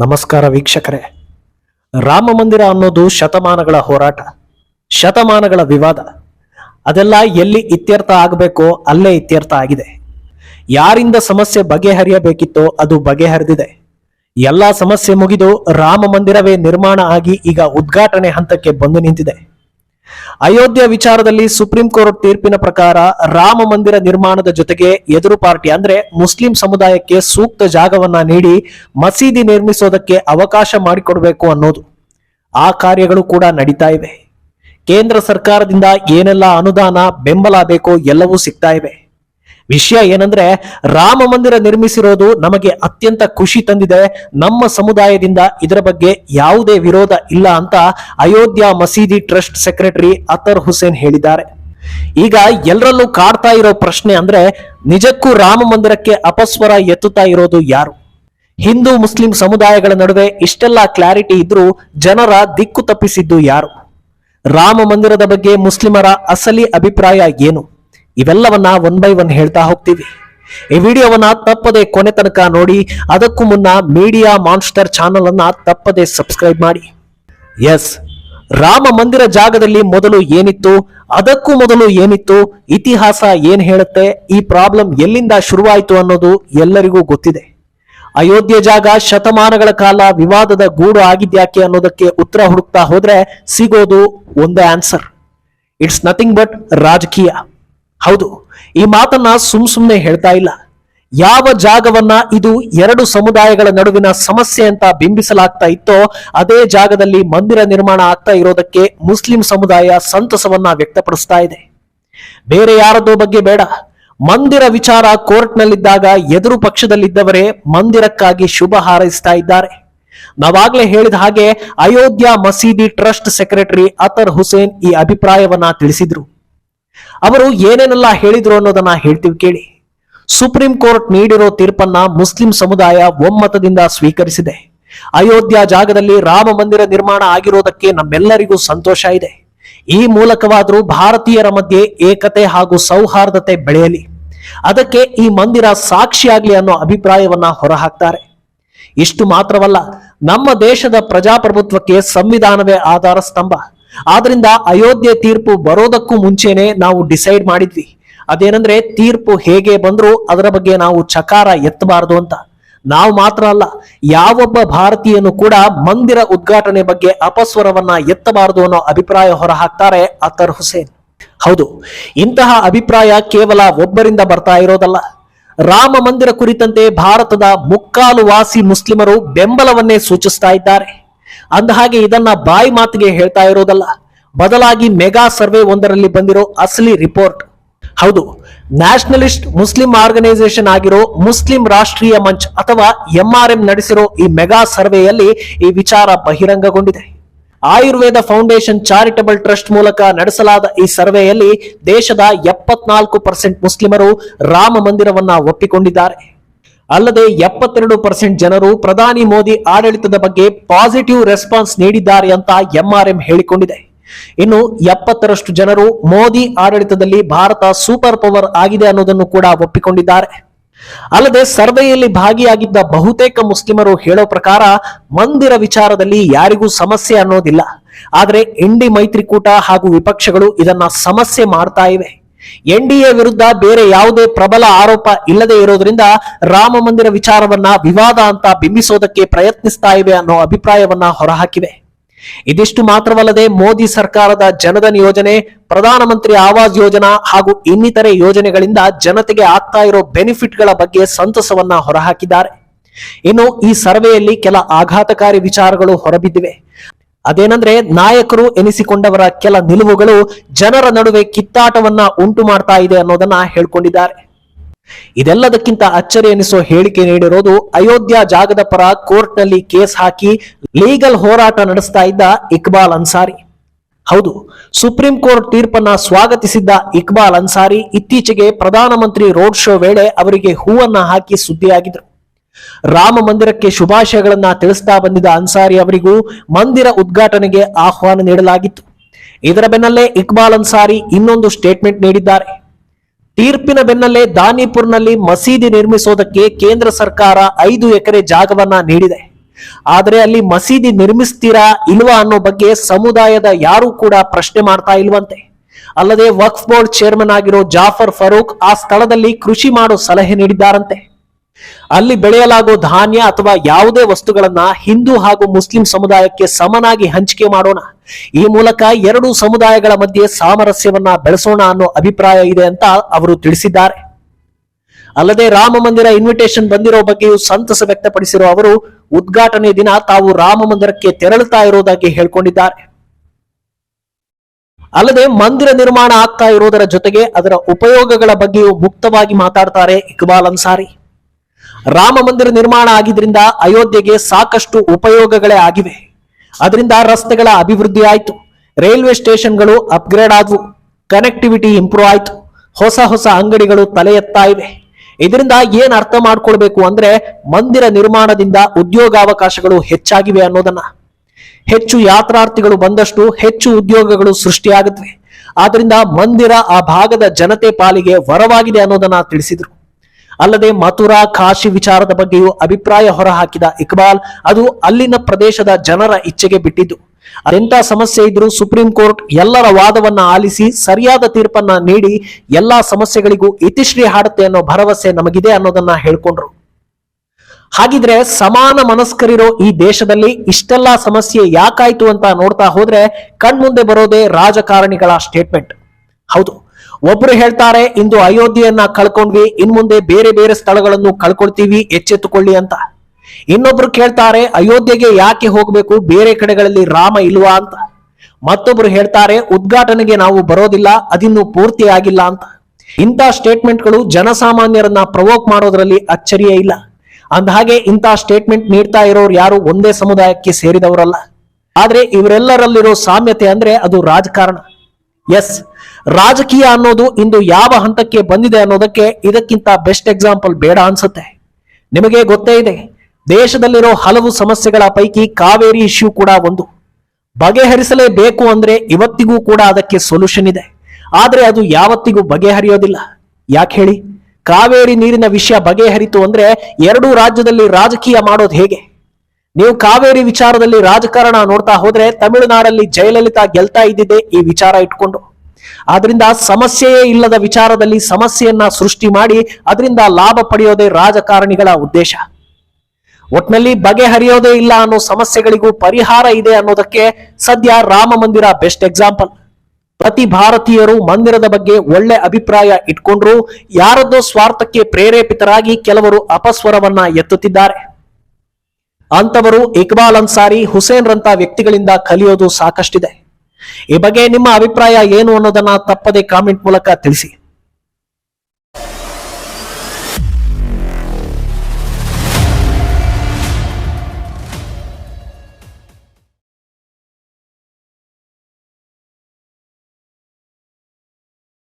ನಮಸ್ಕಾರ ವೀಕ್ಷಕರೇ. ರಾಮ ಮಂದಿರ ಅನ್ನೋದು ಶತಮಾನಗಳ ಹೋರಾಟ, ಶತಮಾನಗಳ ವಿವಾದ. ಅದೆಲ್ಲ ಎಲ್ಲಿ ಇತ್ಯರ್ಥ ಆಗಬೇಕೋ ಅಲ್ಲೇ ಇತ್ಯರ್ಥ ಆಗಿದೆ. ಯಾರಿಂದ ಸಮಸ್ಯೆ ಬಗೆಹರಿಯಬೇಕಿತ್ತೋ ಅದು ಬಗೆಹರಿದಿದೆ. ಎಲ್ಲ ಸಮಸ್ಯೆ ಮುಗಿದು ರಾಮ ಮಂದಿರವೇ ನಿರ್ಮಾಣ ಆಗಿ ಈಗ ಉದ್ಘಾಟನೆ ಹಂತಕ್ಕೆ ಬಂದು ನಿಂತಿದೆ. ಅಯೋಧ್ಯ ವಿಚಾರದಲ್ಲಿ ಸುಪ್ರೀಂ ಕೋರ್ಟ್ ತೀರ್ಪಿನ ಪ್ರಕಾರ ರಾಮ ಮಂದಿರ ನಿರ್ಮಾಣದ ಜೊತೆಗೆ ಎದುರು ಪಾರ್ಟಿ, ಅಂದ್ರೆ ಮುಸ್ಲಿಂ ಸಮುದಾಯಕ್ಕೆ ಸೂಕ್ತ ಜಾಗವನ್ನ ನೀಡಿ ಮಸೀದಿ ನಿರ್ಮಿಸೋದಕ್ಕೆ ಅವಕಾಶ ಮಾಡಿಕೊಡಬೇಕು ಅನ್ನೋದು. ಆ ಕಾರ್ಯಗಳು ಕೂಡ ನಡೀತಾ ಇವೆ. ಕೇಂದ್ರ ಸರ್ಕಾರದಿಂದ ಏನೆಲ್ಲ ಅನುದಾನ ಬೆಂಬಲ ಬೇಕೋ ಎಲ್ಲವೂ ಸಿಗ್ತಾ ಇವೆ. ವಿಷಯ ಏನಂದ್ರೆ ರಾಮ ಮಂದಿರ ನಿರ್ಮಿಸಿರೋದು ನಮಗೆ ಅತ್ಯಂತ ಖುಷಿ ತಂದಿದೆ. ನಮ್ಮ ಸಮುದಾಯದಿಂದ ಇದರ ಬಗ್ಗೆ ಯಾವುದೇ ವಿರೋಧ ಇಲ್ಲ ಅಂತ ಅಯೋಧ್ಯ ಮಸೀದಿ ಟ್ರಸ್ಟ್ ಸೆಕ್ರೆಟರಿ ಅತರ್ ಹುಸೇನ್ ಹೇಳಿದ್ದಾರೆ. ಈಗ ಎಲ್ಲರಲ್ಲೂ ಕಾಡ್ತಾ ಇರೋ ಪ್ರಶ್ನೆ ಅಂದ್ರೆ ನಿಜಕ್ಕೂ ರಾಮ ಮಂದಿರಕ್ಕೆ ಅಪಸ್ವರ ಎತ್ತುತ್ತಾ ಇರೋದು ಯಾರು? ಹಿಂದೂ ಮುಸ್ಲಿಂ ಸಮುದಾಯಗಳ ನಡುವೆ ಇಷ್ಟೆಲ್ಲ ಕ್ಲಾರಿಟಿ ಇದ್ರೂ ಜನರ ದಿಕ್ಕು ತಪ್ಪಿಸಿದ್ದು ಯಾರು? ರಾಮ ಮಂದಿರದ ಬಗ್ಗೆ ಮುಸ್ಲಿಮರ ಅಸಲಿ ಅಭಿಪ್ರಾಯ ಏನು? ಇವೆಲ್ಲವನ್ನ ಒನ್ ಬೈ ಒನ್ ಹೇಳ್ತಾ ಹೋಗ್ತೀವಿ. ಈ ವಿಡಿಯೋವನ್ನ ತಪ್ಪದೆ ಕೊನೆ ತನಕ ನೋಡಿ, ಅದಕ್ಕೂ ಮುನ್ನ ಮೀಡಿಯಾ ಮಾನ್ಸ್ಟರ್ ಚಾನಲ್ ಅನ್ನ ತಪ್ಪದೆ ಸಬ್ಸ್ಕ್ರೈಬ್ ಮಾಡಿ. ಎಸ್ ರಾಮ ಮಂದಿರ ಜಾಗದಲ್ಲಿ ಮೊದಲು ಏನಿತ್ತು, ಅದಕ್ಕೂ ಮೊದಲು ಏನಿತ್ತು, ಇತಿಹಾಸ ಏನ್ ಹೇಳುತ್ತೆ, ಈ ಪ್ರಾಬ್ಲಮ್ ಎಲ್ಲಿಂದ ಶುರುವಾಯಿತು ಅನ್ನೋದು ಎಲ್ಲರಿಗೂ ಗೊತ್ತಿದೆ. ಅಯೋಧ್ಯೆ ಜಾಗ ಶತಮಾನಗಳ ಕಾಲ ವಿವಾದದ ಗೂಡು ಆಗಿದ್ಯಾಕೆ ಅನ್ನೋದಕ್ಕೆ ಉತ್ತರ ಹುಡುಕ್ತಾ ಹೋದ್ರೆ ಸಿಗೋದು ಒಂದೇ ಆನ್ಸರ್ ಇಟ್ಸ್ ನಥಿಂಗ್ ಬಟ್ ರಾಜಕೀಯ. ಹೌದು, ಈ ಮಾತನ್ನ ಸುಮ್ ಸುಮ್ನೆ ಹೇಳ್ತಾ ಇಲ್ಲ. ಯಾವ ಜಾಗವನ್ನ ಇದು ಎರಡು ಸಮುದಾಯಗಳ ನಡುವಿನ ಸಮಸ್ಯೆ ಅಂತ ಬಿಂಬಿಸಲಾಗ್ತಾ ಇತ್ತೋ, ಅದೇ ಜಾಗದಲ್ಲಿ ಮಂದಿರ ನಿರ್ಮಾಣ ಆಗ್ತಾ ಇರೋದಕ್ಕೆ ಮುಸ್ಲಿಂ ಸಮುದಾಯ ಸಂತಸವನ್ನ ವ್ಯಕ್ತಪಡಿಸ್ತಾ ಇದೆ. ಬೇರೆ ಯಾರದೋ ಬಗ್ಗೆ ಬೇಡ. ಮಂದಿರ ವಿಚಾರ ಕೋರ್ಟ್ನಲ್ಲಿದ್ದಾಗ ಎದುರು ಪಕ್ಷದಲ್ಲಿದ್ದವರೇ ಮಂದಿರಕ್ಕಾಗಿ ಶುಭ ಹಾರೈಸ್ತಾ ಇದ್ದಾರೆ. ನಾವಾಗ್ಲೇ ಹೇಳಿದ ಹಾಗೆ ಅಯೋಧ್ಯ ಮಸೀದಿ ಟ್ರಸ್ಟ್ ಸೆಕ್ರೆಟರಿ ಅತರ್ ಹುಸೇನ್ ಈ ಅಭಿಪ್ರಾಯವನ್ನ ತಿಳಿಸಿದ್ರು. ಅವರು ಏನೇನೆಲ್ಲ ಹೇಳಿದ್ರು ಅನ್ನೋದನ್ನ ಹೇಳ್ತೀವಿ ಕೇಳಿ. ಸುಪ್ರೀಂ ಕೋರ್ಟ್ ನೀಡಿರೋ ತೀರ್ಪನ್ನ ಮುಸ್ಲಿಂ ಸಮುದಾಯ ಒಮ್ಮತದಿಂದ ಸ್ವೀಕರಿಸಿದೆ. ಅಯೋಧ್ಯ ಜಾಗದಲ್ಲಿ ರಾಮ ಮಂದಿರ ನಿರ್ಮಾಣ ಆಗಿರೋದಕ್ಕೆ ನಮ್ಮೆಲ್ಲರಿಗೂ ಸಂತೋಷ ಇದೆ. ಈ ಮೂಲಕವಾದರೂ ಭಾರತೀಯರ ಮಧ್ಯೆ ಏಕತೆ ಹಾಗೂ ಸೌಹಾರ್ದತೆ ಬೆಳೆಯಲಿ. ಅದಕ್ಕೆ ಈ ಮಂದಿರ ಸಾಕ್ಷಿಯಾಗಲಿ ಅನ್ನೋ ಅಭಿಪ್ರಾಯವನ್ನ ಹೊರಹಾಕ್ತಾರೆ. ಇಷ್ಟು ಮಾತ್ರವಲ್ಲ, ನಮ್ಮ ದೇಶದ ಪ್ರಜಾಪ್ರಭುತ್ವಕ್ಕೆ ಸಂವಿಧಾನವೇ ಆಧಾರ ಸ್ತಂಭ. ಆದ್ರಿಂದ ಅಯೋಧ್ಯೆ ತೀರ್ಪು ಬರೋದಕ್ಕೂ ಮುಂಚೆನೆ ನಾವು ಡಿಸೈಡ್ ಮಾಡಿದ್ವಿ. ಅದೇನಂದ್ರೆ ತೀರ್ಪು ಹೇಗೆ ಬಂದ್ರೂ ಅದರ ಬಗ್ಗೆ ನಾವು ಚಕಾರ ಎತ್ತಬಾರದು ಅಂತ. ನಾವು ಮಾತ್ರ ಅಲ್ಲ, ಯಾವೊಬ್ಬ ಭಾರತೀಯನು ಕೂಡ ಮಂದಿರ ಉದ್ಘಾಟನೆ ಬಗ್ಗೆ ಅಪಸ್ವರವನ್ನ ಎತ್ತಬಾರದು ಅನ್ನೋ ಅಭಿಪ್ರಾಯ ಹೊರಹಾಕ್ತಾರೆ ಅತರ್ ಹುಸೇನ್. ಹೌದು, ಇಂತಹ ಅಭಿಪ್ರಾಯ ಕೇವಲ ಒಬ್ಬರಿಂದ ಬರ್ತಾ ಇರೋದಲ್ಲ. ರಾಮ ಮಂದಿರ ಕುರಿತಂತೆ ಭಾರತದ ಮುಕ್ಕಾಲು ವಾಸಿ ಮುಸ್ಲಿಮರು ಬೆಂಬಲವನ್ನೇ ಸೂಚಿಸ್ತಾ ಇದ್ದಾರೆ. ಅಂದಹಾಗೆ ಇದನ್ನ ಬಾಯಿ ಮಾತಿಗೆ ಹೇಳ್ತಾ ಇರೋದಲ್ಲ. ಬದಲಾಗಿ ಮೆಗಾ ಸರ್ವೆ ಒಂದರಲ್ಲಿ ಬಂದಿರೋ ಅಸಲಿ ರಿಪೋರ್ಟ್. ಹೌದು, ನ್ಯಾಷನಲಿಸ್ಟ್ ಮುಸ್ಲಿಂ ಆರ್ಗನೈಸೇಷನ್ ಆಗಿರೋ ಮುಸ್ಲಿಂ ರಾಷ್ಟ್ರೀಯ ಮಂಚ್ ಅಥವಾ ಎಂಆರ್ಎಂ ನಡೆಸಿರೋ ಈ ಮೆಗಾ ಸರ್ವೆಯಲ್ಲಿ ಈ ವಿಚಾರ ಬಹಿರಂಗಗೊಂಡಿದೆ. ಆಯುರ್ವೇದ ಫೌಂಡೇಶನ್ ಚಾರಿಟಬಲ್ ಟ್ರಸ್ಟ್ ಮೂಲಕ ನಡೆಸಲಾದ ಈ ಸರ್ವೆಯಲ್ಲಿ ದೇಶದ ಎಪ್ಪತ್ನಾಲ್ಕು ಪರ್ಸೆಂಟ್ ಮುಸ್ಲಿಮರು ರಾಮ ಮಂದಿರವನ್ನ ಒಪ್ಪಿಕೊಂಡಿದ್ದಾರೆ. ಅಲ್ಲದೆ ಎಪ್ಪತ್ತೆರಡು ಪರ್ಸೆಂಟ್ ಜನರು ಪ್ರಧಾನಿ ಮೋದಿ ಆಡಳಿತದ ಬಗ್ಗೆ ಪಾಸಿಟಿವ್ ರೆಸ್ಪಾನ್ಸ್ ನೀಡಿದ್ದಾರೆ ಅಂತ ಎಂಆರ್ಎಂ ಹೇಳಿಕೊಂಡಿದೆ. ಇನ್ನು ಎಪ್ಪತ್ತರಷ್ಟು ಜನರು ಮೋದಿ ಆಡಳಿತದಲ್ಲಿ ಭಾರತ ಸೂಪರ್ ಪವರ್ ಆಗಿದೆ ಅನ್ನೋದನ್ನು ಕೂಡ ಒಪ್ಪಿಕೊಂಡಿದ್ದಾರೆ. ಅಲ್ಲದೆ ಸರ್ವೆಯಲ್ಲಿ ಭಾಗಿಯಾಗಿದ್ದ ಬಹುತೇಕ ಮುಸ್ಲಿಮರು ಹೇಳೋ ಪ್ರಕಾರ ಮಂದಿರ ವಿಚಾರದಲ್ಲಿ ಯಾರಿಗೂ ಸಮಸ್ಯೆ ಅನ್ನೋದಿಲ್ಲ. ಆದರೆ ಇಂಡಿ ಮೈತ್ರಿಕೂಟ ಹಾಗೂ ವಿಪಕ್ಷಗಳು ಇದನ್ನ ಸಮಸ್ಯೆ ಮಾಡ್ತಾ ಇವೆ. ಎನ್ಡಿಎ ವಿರುದ್ಧ ಬೇರೆ ಯಾವುದೇ ಪ್ರಬಲ ಆರೋಪ ಇಲ್ಲದೆ ಇರೋದ್ರಿಂದ ರಾಮ ಮಂದಿರ ವಿಚಾರವನ್ನ ವಿವಾದ ಅಂತ ಬಿಂಬಿಸೋದಕ್ಕೆ ಪ್ರಯತ್ನಿಸ್ತಾ ಇವೆ ಅನ್ನೋ ಅಭಿಪ್ರಾಯವನ್ನ ಹೊರಹಾಕಿವೆ. ಇದಿಷ್ಟು ಮಾತ್ರವಲ್ಲದೆ ಮೋದಿ ಸರ್ಕಾರದ ಜನಧನ್ ಯೋಜನೆ, ಪ್ರಧಾನಮಂತ್ರಿ ಆವಾಸ್ ಯೋಜನಾ ಹಾಗೂ ಇನ್ನಿತರೆ ಯೋಜನೆಗಳಿಂದ ಜನತೆಗೆ ಆಗ್ತಾ ಇರೋ ಬೆನಿಫಿಟ್ಗಳ ಬಗ್ಗೆ ಸಂತಸವನ್ನ ಹೊರಹಾಕಿದ್ದಾರೆ. ಇನ್ನು ಈ ಸರ್ವೆಯಲ್ಲಿ ಕೆಲ ಆಘಾತಕಾರಿ ವಿಚಾರಗಳು ಹೊರಬಿದ್ದಿವೆ. ಅದೇನಂದ್ರೆ ನಾಯಕರು ಎನಿಸಿಕೊಂಡವರ ಕೆಲ ನಿಲುವುಗಳು ಜನರ ನಡುವೆ ಕಿತ್ತಾಟವನ್ನ ಉಂಟು ಮಾಡ್ತಾ ಇದೆ ಅನ್ನೋದನ್ನ ಹೇಳ್ಕೊಂಡಿದ್ದಾರೆ. ಇದೆಲ್ಲದಕ್ಕಿಂತ ಅಚ್ಚರಿ ಎನಿಸೋ ಹೇಳಿಕೆ ನೀಡಿರೋದು ಅಯೋಧ್ಯ ಜಾಗದ ಪರ ಕೋರ್ಟ್ನಲ್ಲಿ ಕೇಸ್ ಹಾಕಿ ಲೀಗಲ್ ಹೋರಾಟ ನಡೆಸ್ತಾ ಇದ್ದ ಇಕ್ಬಾಲ್ ಅನ್ಸಾರಿ. ಹೌದು, ಸುಪ್ರೀಂ ಕೋರ್ಟ್ ತೀರ್ಪನ್ನ ಸ್ವಾಗತಿಸಿದ್ದ ಇಕ್ಬಾಲ್ ಅನ್ಸಾರಿ ಇತ್ತೀಚೆಗೆ ಪ್ರಧಾನಮಂತ್ರಿ ರೋಡ್ ಶೋ ವೇಳೆ ಅವರಿಗೆ ಹೂವನ್ನ ಹಾಕಿ ಸುದ್ದಿಯಾಗಿದ್ರು. ರಾಮ ಮಂದಿರಕ್ಕೆ ಶುಭಾಶಯಗಳನ್ನ ತಿಳಿಸ್ತಾ ಬಂದಿದ್ದ ಅನ್ಸಾರಿ ಅವರಿಗೂ ಮಂದಿರ ಉದ್ಘಾಟನೆಗೆ ಆಹ್ವಾನ ನೀಡಲಾಗಿತ್ತು. ಇದರ ಬೆನ್ನಲ್ಲೇ ಇಕ್ಬಾಲ್ ಅನ್ಸಾರಿ ಇನ್ನೊಂದು ಸ್ಟೇಟ್ಮೆಂಟ್ ನೀಡಿದ್ದಾರೆ. ತೀರ್ಪಿನ ಬೆನ್ನಲ್ಲೇ ದಾನಿಪುರ್ನಲ್ಲಿ ಮಸೀದಿ ನಿರ್ಮಿಸೋದಕ್ಕೆ ಕೇಂದ್ರ ಸರ್ಕಾರ ಐದು ಎಕರೆ ಜಾಗವನ್ನ ನೀಡಿದೆ. ಆದರೆ ಅಲ್ಲಿ ಮಸೀದಿ ನಿರ್ಮಿಸ್ತೀರಾ ಇಲ್ವಾ ಅನ್ನೋ ಬಗ್ಗೆ ಸಮುದಾಯದ ಯಾರು ಕೂಡ ಪ್ರಶ್ನೆ ಮಾಡ್ತಾ ಇಲ್ವಂತೆ. ಅಲ್ಲದೆ ವಕ್ಫ್ ಬೋರ್ಡ್ ಚೇರ್ಮನ್ ಆಗಿರೋ ಜಾಫರ್ ಫರೂಕ್ ಆ ಸ್ಥಳದಲ್ಲಿ ಕೃಷಿ ಮಾಡೋ ಸಲಹೆ ನೀಡಿದ್ದಾರಂತೆ. ಅಲ್ಲಿ ಬೆಳೆಯಲಾಗೋ ಧಾನ್ಯ ಅಥವಾ ಯಾವುದೇ ವಸ್ತುಗಳನ್ನ ಹಿಂದೂ ಹಾಗೂ ಮುಸ್ಲಿಂ ಸಮುದಾಯಕ್ಕೆ ಸಮನಾಗಿ ಹಂಚಿಕೆ ಮಾಡೋಣ. ಈ ಮೂಲಕ ಎರಡು ಸಮುದಾಯಗಳ ಮಧ್ಯೆ ಸಾಮರಸ್ಯವನ್ನ ಬೆಳೆಸೋಣ ಅನ್ನೋ ಅಭಿಪ್ರಾಯ ಇದೆ ಅಂತ ಅವರು ತಿಳಿಸಿದ್ದಾರೆ. ಅಲ್ಲದೆ ರಾಮ ಮಂದಿರ ಇನ್ವಿಟೇಷನ್ ಬಂದಿರೋ ಬಗ್ಗೆಯೂ ಸಂತಸ ವ್ಯಕ್ತಪಡಿಸಿರೋ ಅವರು, ಉದ್ಘಾಟನೆ ದಿನ ತಾವು ರಾಮ ಮಂದಿರಕ್ಕೆ ತೆರಳುತ್ತಾ ಇರೋದಾಗಿ ಹೇಳ್ಕೊಂಡಿದ್ದಾರೆ. ಅಲ್ಲದೆ ಮಂದಿರ ನಿರ್ಮಾಣ ಆಗ್ತಾ ಇರೋದರ ಜೊತೆಗೆ ಅದರ ಉಪಯೋಗಗಳ ಬಗ್ಗೆಯೂ ಮುಕ್ತವಾಗಿ ಮಾತಾಡ್ತಾರೆ ಇಕ್ಬಾಲ್ ಅನ್ಸಾರಿ. ರಾಮ ಮಂದಿರ ನಿರ್ಮಾಣ ಆಗಿದ್ರಿಂದ ಅಯೋಧ್ಯೆಗೆ ಸಾಕಷ್ಟು ಉಪಯೋಗಗಳೇ ಆಗಿವೆ. ಅದರಿಂದ ರಸ್ತೆಗಳ ಅಭಿವೃದ್ಧಿ ಆಯಿತು. ರೈಲ್ವೆ ಸ್ಟೇಷನ್ಗಳು ಅಪ್ಗ್ರೇಡ್ ಆದವು. ಕನೆಕ್ಟಿವಿಟಿ ಇಂಪ್ರೂವ್ ಆಯಿತು. ಹೊಸ ಹೊಸ ಅಂಗಡಿಗಳು ತಲೆ ಇವೆ. ಇದರಿಂದ ಏನ್ ಅರ್ಥ ಮಾಡ್ಕೊಳ್ಬೇಕು ಅಂದ್ರೆ ಮಂದಿರ ನಿರ್ಮಾಣದಿಂದ ಉದ್ಯೋಗಾವಕಾಶಗಳು ಹೆಚ್ಚಾಗಿವೆ ಅನ್ನೋದನ್ನ. ಹೆಚ್ಚು ಯಾತ್ರಾರ್ಥಿಗಳು ಬಂದಷ್ಟು ಹೆಚ್ಚು ಉದ್ಯೋಗಗಳು ಸೃಷ್ಟಿಯಾಗುತ್ತವೆ ಆದ್ರಿಂದ ಮಂದಿರ ಆ ಭಾಗದ ಜನತೆ ಪಾಲಿಗೆ ವರವಾಗಿದೆ ಅನ್ನೋದನ್ನ ತಿಳಿಸಿದ್ರು. ಅಲ್ಲದೆ ಮಥುರಾ ಕಾಶಿ ವಿಚಾರದ ಬಗ್ಗೆಯೂ ಅಭಿಪ್ರಾಯ ಹೊರಹಾಕಿದ ಇಕ್ಬಾಲ್, ಅದು ಅಲ್ಲಿನ ಪ್ರದೇಶದ ಜನರ ಇಚ್ಛೆಗೆ ಬಿಟ್ಟಿದ್ದು. ಅದೆಂತ ಸಮಸ್ಯೆ ಇದ್ರೂ ಸುಪ್ರೀಂ ಕೋರ್ಟ್ ಎಲ್ಲರ ವಾದವನ್ನ ಆಲಿಸಿ ಸರಿಯಾದ ತೀರ್ಪನ್ನ ನೀಡಿ ಎಲ್ಲಾ ಸಮಸ್ಯೆಗಳಿಗೂ ಇತಿಶ್ರೀ ಹಾಡುತ್ತೆ ಅನ್ನೋ ಭರವಸೆ ನಮಗಿದೆ ಅನ್ನೋದನ್ನ ಹೇಳ್ಕೊಂಡ್ರು. ಹಾಗಿದ್ರೆ ಸಮಾನ ಮನಸ್ಕರಿರೋ ಈ ದೇಶದಲ್ಲಿ ಇಷ್ಟೆಲ್ಲಾ ಸಮಸ್ಯೆ ಯಾಕಾಯ್ತು ಅಂತ ನೋಡ್ತಾ ಹೋದ್ರೆ ಕಣ್ಮುಂದೆ ಬರೋದೇ ರಾಜಕಾರಣಿಗಳ ಸ್ಟೇಟ್ಮೆಂಟ್ ಹೌದು ಒಬ್ರು ಹೇಳ್ತಾರೆ, ಇಂದು ಅಯೋಧ್ಯೆಯನ್ನ ಕಳ್ಕೊಂಡ್ವಿ, ಇನ್ ಮುಂದೆ ಬೇರೆ ಬೇರೆ ಸ್ಥಳಗಳನ್ನು ಕಳ್ಕೊಳ್ತೀವಿ, ಎಚ್ಚೆತ್ತುಕೊಳ್ಳಿ ಅಂತ. ಇನ್ನೊಬ್ರು ಕೇಳ್ತಾರೆ, ಅಯೋಧ್ಯೆಗೆ ಯಾಕೆ ಹೋಗ್ಬೇಕು, ಬೇರೆ ಕಡೆಗಳಲ್ಲಿ ರಾಮ ಇಲ್ವಾ ಅಂತ. ಮತ್ತೊಬ್ರು ಹೇಳ್ತಾರೆ, ಉದ್ಘಾಟನೆಗೆ ನಾವು ಬರೋದಿಲ್ಲ, ಅದಿನ್ನೂ ಪೂರ್ತಿ ಆಗಿಲ್ಲ ಅಂತ. ಇಂಥ ಸ್ಟೇಟ್ಮೆಂಟ್ಗಳು ಜನಸಾಮಾನ್ಯರನ್ನ ಪ್ರವೋಕ್ ಮಾಡೋದ್ರಲ್ಲಿ ಅಚ್ಚರಿಯೇ ಇಲ್ಲ. ಅಂದಹಾಗೆ ಇಂಥ ಸ್ಟೇಟ್ಮೆಂಟ್ ನೀಡ್ತಾ ಇರೋರು ಯಾರು ಒಂದೇ ಸಮುದಾಯಕ್ಕೆ ಸೇರಿದವರಲ್ಲ. ಆದ್ರೆ ಇವರೆಲ್ಲರಲ್ಲಿರೋ ಸಾಮ್ಯತೆ ಅಂದ್ರೆ ಅದು ರಾಜಕಾರಣ. ಎಸ್ ರಾಜಕೀಯ ಅನ್ನೋದು ಇಂದು ಯಾವ ಹಂತಕ್ಕೆ ಬಂದಿದೆ ಅನ್ನೋದಕ್ಕೆ ಇದಕ್ಕಿಂತ ಬೆಸ್ಟ್ ಎಕ್ಸಾಂಪಲ್ ಬೇಡ ಅನ್ಸುತ್ತೆ. ನಿಮಗೆ ಗೊತ್ತೇ ಇದೆ, ದೇಶದಲ್ಲಿರೋ ಹಲವು ಸಮಸ್ಯೆಗಳ ಪೈಕಿ ಕಾವೇರಿ ಇಶ್ಯೂ ಕೂಡ ಒಂದು. ಬಗೆಹರಿಸಲೇಬೇಕು ಅಂದ್ರೆ ಇವತ್ತಿಗೂ ಕೂಡ ಅದಕ್ಕೆ ಸೊಲ್ಯೂಷನ್ ಇದೆ. ಆದ್ರೆ ಅದು ಯಾವತ್ತಿಗೂ ಬಗೆಹರಿಯೋದಿಲ್ಲ. ಯಾಕೆ ಹೇಳಿ? ಕಾವೇರಿ ನೀರಿನ ವಿಷಯ ಬಗೆಹರಿತು ಅಂದ್ರೆ ಎರಡೂ ರಾಜ್ಯದಲ್ಲಿ ರಾಜಕೀಯ ಮಾಡೋದು ಹೇಗೆ? ನೀವು ಕಾವೇರಿ ವಿಚಾರದಲ್ಲಿ ರಾಜಕಾರಣ ನೋಡ್ತಾ ಹೋದ್ರೆ ತಮಿಳುನಾಡಲ್ಲಿ ಜಯಲಲಿತಾ ಗೆಲ್ತಾ ಇದ್ದಿದೆ ಈ ವಿಚಾರ ಇಟ್ಕೊಂಡು. ಆದ್ರಿಂದ ಸಮಸ್ಯೆಯೇ ಇಲ್ಲದ ವಿಚಾರದಲ್ಲಿ ಸಮಸ್ಯೆಯನ್ನ ಸೃಷ್ಟಿ ಮಾಡಿ ಅದರಿಂದ ಲಾಭ ಪಡೆಯೋದೇ ರಾಜಕಾರಣಿಗಳ ಉದ್ದೇಶ. ಒಟ್ನಲ್ಲಿ ಬಗೆಹರಿಯೋದೇ ಇಲ್ಲ ಅನ್ನೋ ಸಮಸ್ಯೆಗಳಿಗೂ ಪರಿಹಾರ ಇದೆ ಅನ್ನೋದಕ್ಕೆ ಸದ್ಯ ರಾಮ ಮಂದಿರ ಬೆಸ್ಟ್ ಎಕ್ಸಾಂಪಲ್. ಪ್ರತಿ ಭಾರತೀಯರು ಮಂದಿರದ ಬಗ್ಗೆ ಒಳ್ಳೆ ಅಭಿಪ್ರಾಯ ಇಟ್ಕೊಂಡ್ರು, ಯಾರದ್ದೋ ಸ್ವಾರ್ಥಕ್ಕೆ ಪ್ರೇರೇಪಿತರಾಗಿ ಕೆಲವರು ಅಪಸ್ವರವನ್ನ ಎತ್ತುತ್ತಿದ್ದಾರೆ. ಅಂತವರು ಇಕ್ಬಾಲ್ ಅನ್ಸಾರಿ ಹುಸೇನ್ ರಂತ ವ್ಯಕ್ತಿಗಳಿಂದ ಕಲಿಯೋದು ಸಾಕಷ್ಟಿದೆ. ಈ ಬಗ್ಗೆ ನಿಮ್ಮ ಅಭಿಪ್ರಾಯ ಏನು ಅನ್ನೋದನ್ನ ತಪ್ಪದೆ ಕಾಮೆಂಟ್ ಮೂಲಕ ತಿಳಿಸಿ.